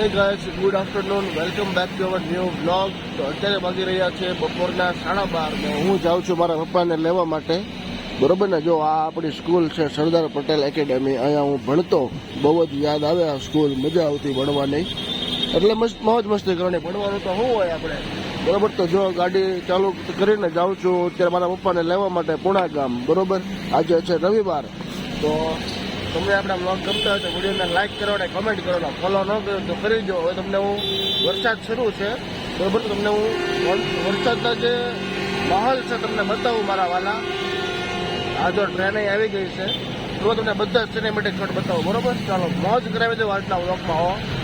Hey guys good afternoon welcome back to our new blog તો અત્યારે બાકી રહ્યા છે બપોરના સાડા બાર ને હું જાઉં છું મારા પપ્પાને લેવા માટે. બરોબર ને? જો આ આપણી સ્કૂલ છે સરદાર પટેલ એકેડેમી. અહીંયા હું ભણતો. બહુ જ યાદ આવે આ સ્કૂલ. મજા આવતી ભણવાની. એટલે મસ્ત, મોજ મસ્તી કરવાની. ભણવાનું તો શું હોય આપણે. બરોબર? તો જો ગાડી ચાલુ કરીને જાઉં છું. અત્યારે મારા પપ્પાને લેવા માટે પુણા ગામ. બરોબર? આજે છે રવિવાર. તો તમને આપણા બ્લોગ ગમતા હોય તો વિડીયોને લાઇક કરો અને કમેન્ટ કરો. અને ફોલો ન કર્યો તો કરી દો. હવે તમને હું વરસાદ શરૂ છે. બરોબર? તમને હું વરસાદનો જે માહોલ છે તમને બતાવું મારા વાલા. આ જો ટ્રેન આવી ગઈ છે. તો તમને બધા સિનેમેટિક શોટ બતાવો. બરોબર? ચાલો, મોજ કરાવી દો આજના બ્લોગમાં હો.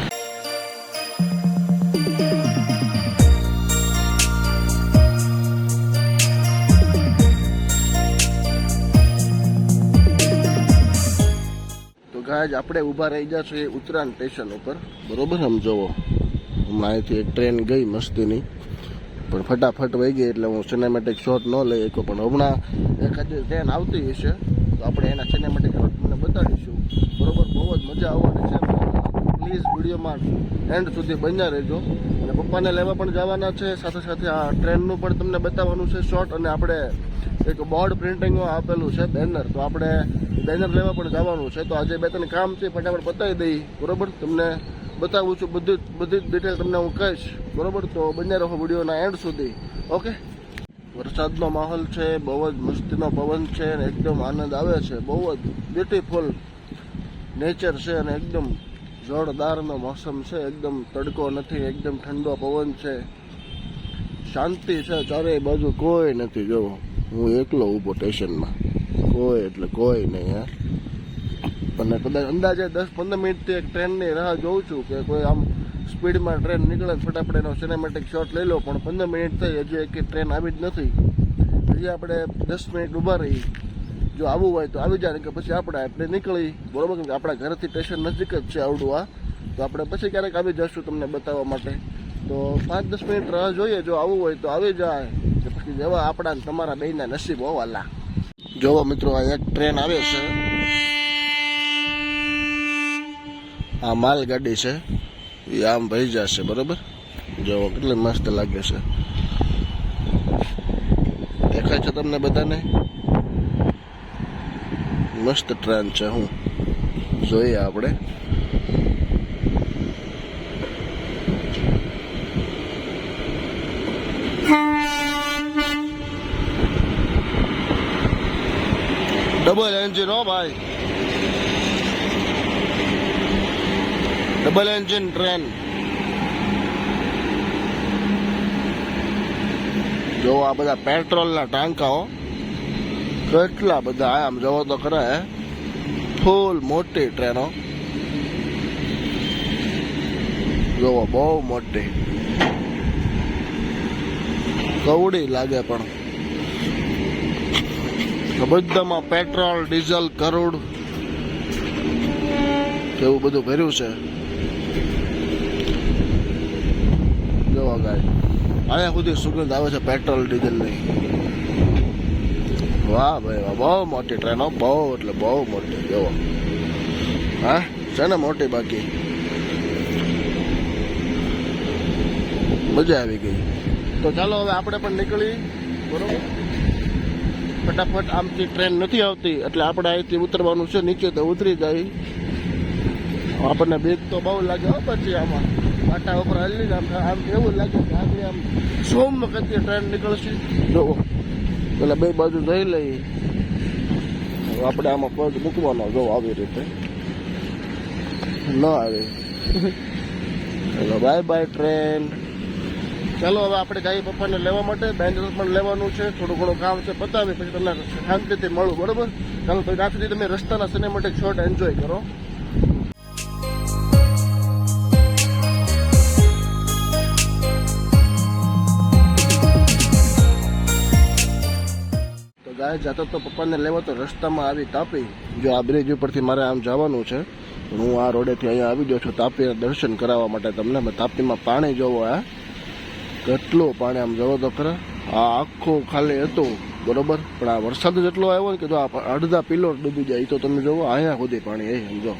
તો જ આપણે ઊભા રહી ગયા એ ઉત્તરાયણ સ્ટેશન ઉપર. બરોબર? આમ જોવો. હમણાં અહીંથી એક ટ્રેન ગઈ મસ્તીની. પણ ફટાફટ વહી ગઈ એટલે હું સિનેમેટિક શોટ ન લઈ શકો પણ હમણાં એકાદ ટ્રેન આવતી હશે, તો આપણે એના સિનેમેટિક શોટ તમને બતાડીશું. બરોબર? બહુ જ મજા આવવાની છે. પ્લીઝ વિડીયોમાં એન્ડ સુધી બન્યા રહેજો. અને પપ્પાને લેવા પણ જવાના છે. સાથે સાથે આ ટ્રેનનું પણ તમને બતાવવાનું છે શોર્ટ અને આપણે એક બોર્ડ પ્રિન્ટિંગમાં આપેલું છે બેનર તો આપણે બેનર લેવા પણ જવાનું છે. તો આજે બે ત્રણ કામ છે ફટાફટ બતાવી દઈ. બરોબર? તમને બતાવું છું બધું બધી જ ડિટેલ તમને હું કહીશ. બરોબર? તો બંને રહો વિડીયોના એન્ડ સુધી. ઓકે વરસાદનો માહોલ છે, બહુ જ મસ્તીનો પવન છે અને એકદમ આનંદ આવે છે. બહુ જ બ્યુટીફુલ નેચર છે અને એકદમ જોરદારનો મોસમ છે. એકદમ તડકો નથી, એકદમ ઠંડો પવન છે. શાંતિ છે ચારેય બાજુ કોઈ નથી. જોવો હું એકલો ઊભો સ્ટેશનમાં. કોઈ એટલે કોઈ નહીં, હા. અને કદાચ અંદાજે દસ પંદર મિનિટથી એક ટ્રેનની રાહ જોઉં છું કે કોઈ આમ સ્પીડમાં ટ્રેન નીકળે ફટાફટ એનો સિનેમેટિક શોટ લઈ લો, પણ પંદર મિનિટ થઈ, હજી એક ટ્રેન આવી જ નથી. હજી આપણે દસ મિનિટ ઊભા રહી. જો આવવું હોય તો આવી જાય, કે પછી આપણે એટલે નીકળી. બરોબર કે આપણા ઘરેથી સ્ટેશન નજીક જ છે આવડું આ તો આપણે પછી ક્યારેક આવી જશું તમને બતાવવા માટે. તો પાંચ દસ મિનિટ રાહ જોઈએ, જો આવવું હોય તો આવી જાય. પછી જવા આપણા તમારા બેયના નસીબ હોવાલા. જોવો મિત્રો, આ એક ટ્રેન આવે છે. આ માલગાડી છે. એ આમ ભઈ જશે, બરોબર? જોવો, કેટલી મસ્ત લાગે છે. દેખાય છે તમને બધાને? મસ્ત ટ્રેન છે, હું. જોઈએ આપણે. ડબલ એન્જિન હો ભાઈ ડબલ એન્જિન ટ્રેન જો આ બધા પેટ્રોલના ટાંકાઓ કેટલા બધા આમ જવો તો ખરા ફૂલ મોટી ટ્રેનો જોવો, બહુ મોટી. કવડી લાગે પણ. બધામાં પેટ્રોલ, ડીઝલ કરોડ એવું બધું ભર્યું છે? જોવા ગાય. અહીંયા સુધી સુગંધ આવે છે પેટ્રોલ, ડીઝલની. વાહ ભાઈ વાહ, બહુ મોટી ટ્રેનો બહુ એટલે બહુ મોટી, જોવો. હા, છે ને મોટી બાકી. મજા આવી ગઈ. તો ચાલો હવે આપણે પણ નીકળી, બરોબર? ફટાફટ આમથી ટ્રેન નથી આવતી એટલે આપણે અહીંથી ઉતરવાનું છે નીચે તો ઉતરી જાય. આપણને ભેગ તો બહુ લાગે હો પછી આમાં. પાટા ઉપર હલી આમ આમ એવું લાગે કે આગળ આમ સોમ વખતે ટ્રેન નીકળશે. જોવો પેલા બે બાજુ જઈ લઈ હવે આપણે આમાં પગ મૂકવાનો જો આવી રીતે. ન આવે. ચલો બાય બાય ટ્રેન ચાલો, હવે આપણે જઈએ પપ્પાને લેવા માટે બેન્ડર પણ લેવાનું છે, થોડું ઘણું કામ છે પતાવી પછી તમને શાંતિથી મળું, બરોબર? ચાલો, તો ત્યાં સુધી તમે રસ્તાના સમય માટે શોર્ટ એન્જોય કરો. તો ગાય જતો તો પપ્પાને લેવા તો રસ્તામાં આવી તાપી. જો આ બ્રિજ ઉપરથી મારે આમ જવાનું છે હું આ રોડેથી અહીંયા આવી ગયો છું તાપીના દર્શન કરાવવા માટે. તમને તાપીમાં પાણી જોવો આ કેટલું પાણી આમ જવો તો આ આખું ખાલી હતું, બરોબર? પણ આ વરસાદ જ એટલો આવ્યો ને કે જો આ અડધા પિલોર ડૂબી જાય તો તમે જોવો, અહીંયા સુધી પાણી એ સમજો.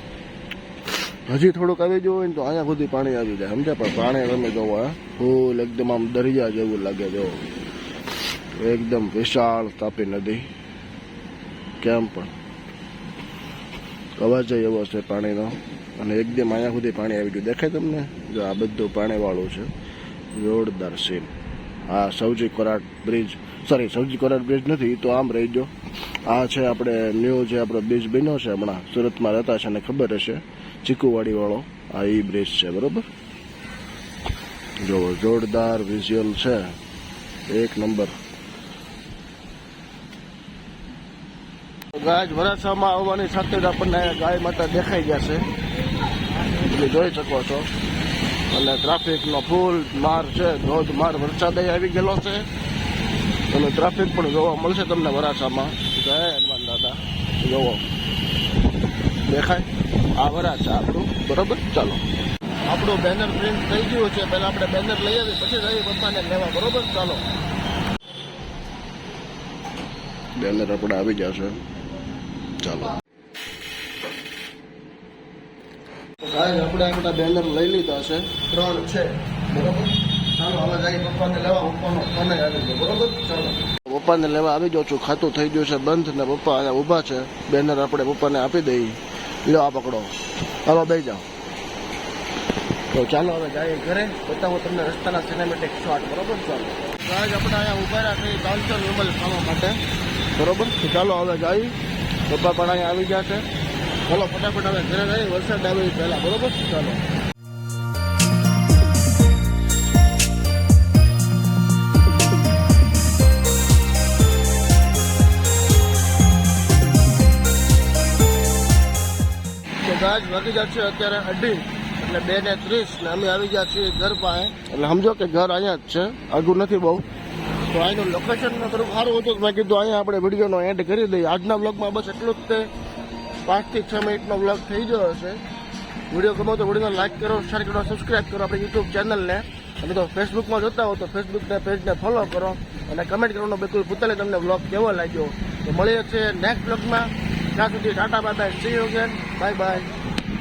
હજી થોડુંક આવી જવું હોય ને તો અહીંયા સુધી પાણી આવી જાય, સમજ્યા? પણ પાણી તમે જોવો ફૂલ એકદમ આમ દરિયા જેવું લાગે, જો. એકદમ વિશાળ તાપી નદી. કેમ પણ? અવાજ એવો છે પાણીનો. અને એકદમ અહીંયા સુધી પાણી આવી ગયું. દેખાય તમને? જો આ બધું પાણીવાળું છે. જોરદાર સીન આ Sauji Korat bridge sorry Sauji Korat bridge નથી તો આમ રહી ગયો. આ છે આપણે ન્યૂ જે આપણો બ્રિજ બન્યો છે હમણાં, સુરતમાં રહેતા છે અને ખબર હશે ચીકુવાડી વાળો આ ઈ બ્રિજ છે, બરોબર? જો જોરદાર વિઝ્યુઅલ છે, એક નંબર. ગાય વરાછામાં આવવાની સાથે જ આપણને ગાય માતા દેખાઈ ગયા છે. જોઈ શકો છો. અને ટ્રાફિકનો ફૂલ માર છે ધોધમાર વરસાદ આવી ગયેલો છે. અને ટ્રાફિક પણ જોવા મળશે તમને વરાછામાં. જય હનુમાન દાદા. જોવો. દેખાય? આ વરાછા આપણું. બરોબર? ચાલો. આપણું બેનર પ્રિન્ટ થઈ ગયું છે. પહેલાં આપણે બેનર લઈ આવી પછી જઈએ પપ્પાને લેવા. બરોબર? ચાલો. બેનર આપણે આવી જશે ચાલો. આપણે આપણા બેનર લઈ લીધા છે. ત્રણ છે. બરોબર? ચાલો, હવે જાય પપ્પાને લેવા, પપ્પાનો આવી ગયો. બરોબર? પપ્પાને લેવા આવી જાઉં છું. ખાતું થઈ ગયું છે બંધ ને પપ્પા અહીંયા ઊભા છે. બેનર આપણે પપ્પાને આપી દઈએ લો આ પકડો. હવે બે જાઓ. તો ચાલો, હવે જઈએ ઘરે બતાવો તમને રસ્તાના સિનેમેટિક શોટ બરોબર? ચાલો. ગાય આપણે અહીંયા રહ્યા છે. કાઉન્ટર વિમલ ખાવા માટે. બરોબર? ચાલો, હવે જઈ પપ્પા પણ અહીંયા આવી ગયા છે. ચાલો ફટાફટ આવે ઘરે રહી, વરસાદ આવે પહેલા, બરોબર? ચાલો. ગાજ વાગી જાય છે અત્યારે અઢી, એટલે બે ને ત્રીસ, ને અમે આવી ગયા છીએ ઘર પાસે. એટલે સમજો કે ઘર અહીંયા જ છે, આગું નથી બહુ. તો અહીંનું લોકેશન થોડું સારું હતું મેં કીધું અહીંયા આપણે વિડીયોનો એન્ડ કરી દઈએ. આજના બ્લોગમાં બસ એટલું જ તે. પાંચથી છ મિનિટનો વ્લોગ થઈ ગયો હશે. વીડિયો ગમો તો વિડીયોને લાઈક કરો શેર કરો સબસ્ક્રાઈબ કરો આપણી યુટ્યુબ ચેનલને અને તો ફેસબુકમાં જોતા હો તો ફેસબુકના પેજને ફોલો કરો અને કમેન્ટ કરવાનો બિલકુલ ભૂતલે તમને વ્લોગ કેવો લાગ્યો. તો મળીએ છીએ નેક્સ્ટ વ્લોગમાં ત્યાં સુધી tata bye bye see you bye bye